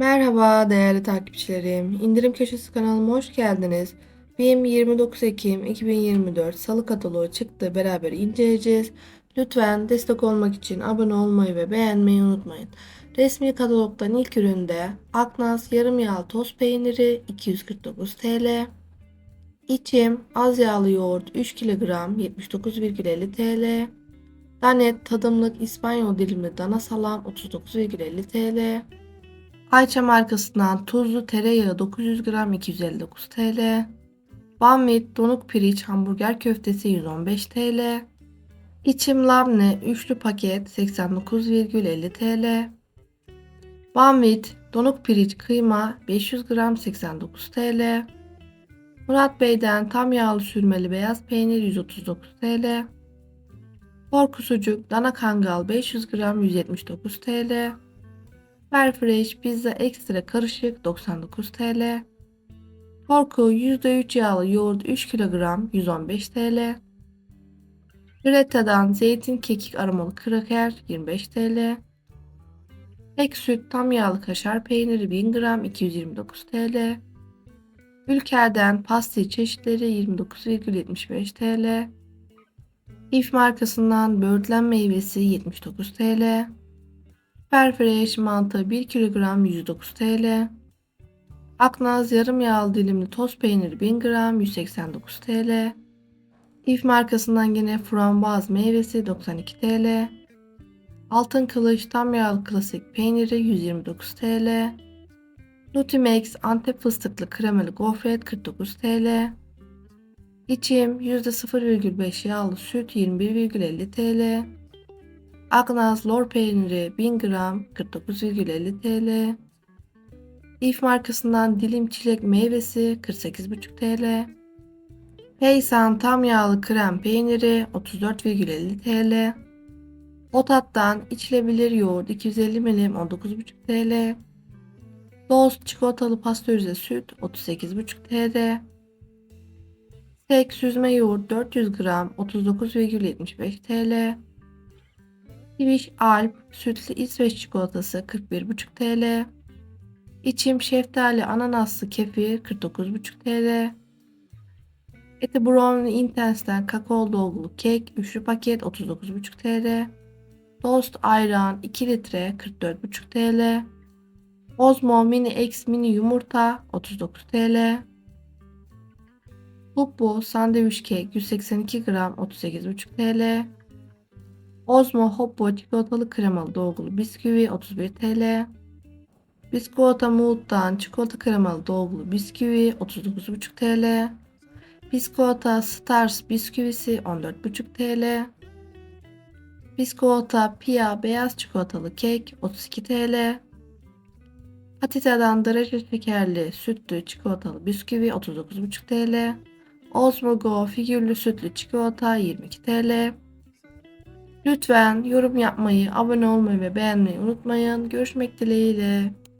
Merhaba değerli takipçilerim. İndirim Köşesi kanalıma hoş geldiniz. BİM 29 Ekim 2024 Salı kataloğu çıktı. Beraber inceleyeceğiz. Lütfen destek olmak için abone olmayı ve beğenmeyi unutmayın. Resmi katalogdan ilk üründe Aknas yarım yağlı toz peyniri 249 TL. İçim az yağlı yoğurt 3 kilogram 79,50 TL. Danet tadımlık İspanyol dilimli dana salam 39,50 TL. Ayça markasından tuzlu tereyağı 900 gram 259 TL. Banvit donuk pirinç hamburger köftesi 115 TL. İçim labne üçlü paket 89,50 TL. Banvit donuk pirinç kıyma 500 gram 89 TL. Murat Bey'den tam yağlı sürmeli beyaz peynir 139 TL. Porku sucuk dana kangal 500 gram 179 TL. Perfresh pizza ekstra karışık 99 TL. Porku %3 yağlı yoğurt 3 kilogram 115 TL. Gretta'dan zeytin kekik aromalı kraker 25 TL. Ek süt tam yağlı kaşar peyniri 1000 gram 229 TL. Ülker'den pastil çeşitleri 29,75 TL. If markasından böğürtlen meyvesi 79 TL. Perfresh mantı 1 kilogram 109 TL. Aknaz yarım yağlı dilimli toz peyniri 1000 gram 189 TL. If markasından yine frambuaz meyvesi 92 TL. Altın kılıç tam yağlı klasik peyniri 129 TL. Nutimex Antep fıstıklı kremalı gofret 49 TL. İçim %0,5 yağlı süt 21,50 TL. Agnaz lor peyniri 1000 gram 49,50 TL. If markasından dilim çilek meyvesi 48,5 TL. Peysan tam yağlı krem peyniri 34,50 TL. Otat'tan içilebilir yoğurt 250 ml 19,5 TL. Dost çikolatalı pastörize süt 38,5 TL. Tek süzme yoğurt 400 gram 39,75 TL. Swiss Alp sütlü İsveç çikolatası 41,5 TL. İçim şeftali ananaslı kefir 49,5 TL. Eti Brownie Intense'den kakao dolgulu kek üçlü paket 39,5 TL. Dost ayran 2 litre 44,5 TL. Ozmo Mini X Mini yumurta 39 TL. Hubbo sandviç kek 182 gram 38,5 TL. Ozmo Hoppo çikolatalı kremalı dolgulu bisküvi 31 TL. Biskolata Mood'dan çikolata kremalı dolgulu bisküvi 39,5 TL. Biskolata Stars bisküvisi 14,5 TL. Biskolata Pia beyaz çikolatalı kek 32 TL. Patita'dan derece şekerli sütlü çikolatalı bisküvi 39,5 TL. Osmogo figürlü sütlü çikolata 22 TL. Lütfen yorum yapmayı, abone olmayı ve beğenmeyi unutmayın. Görüşmek dileğiyle.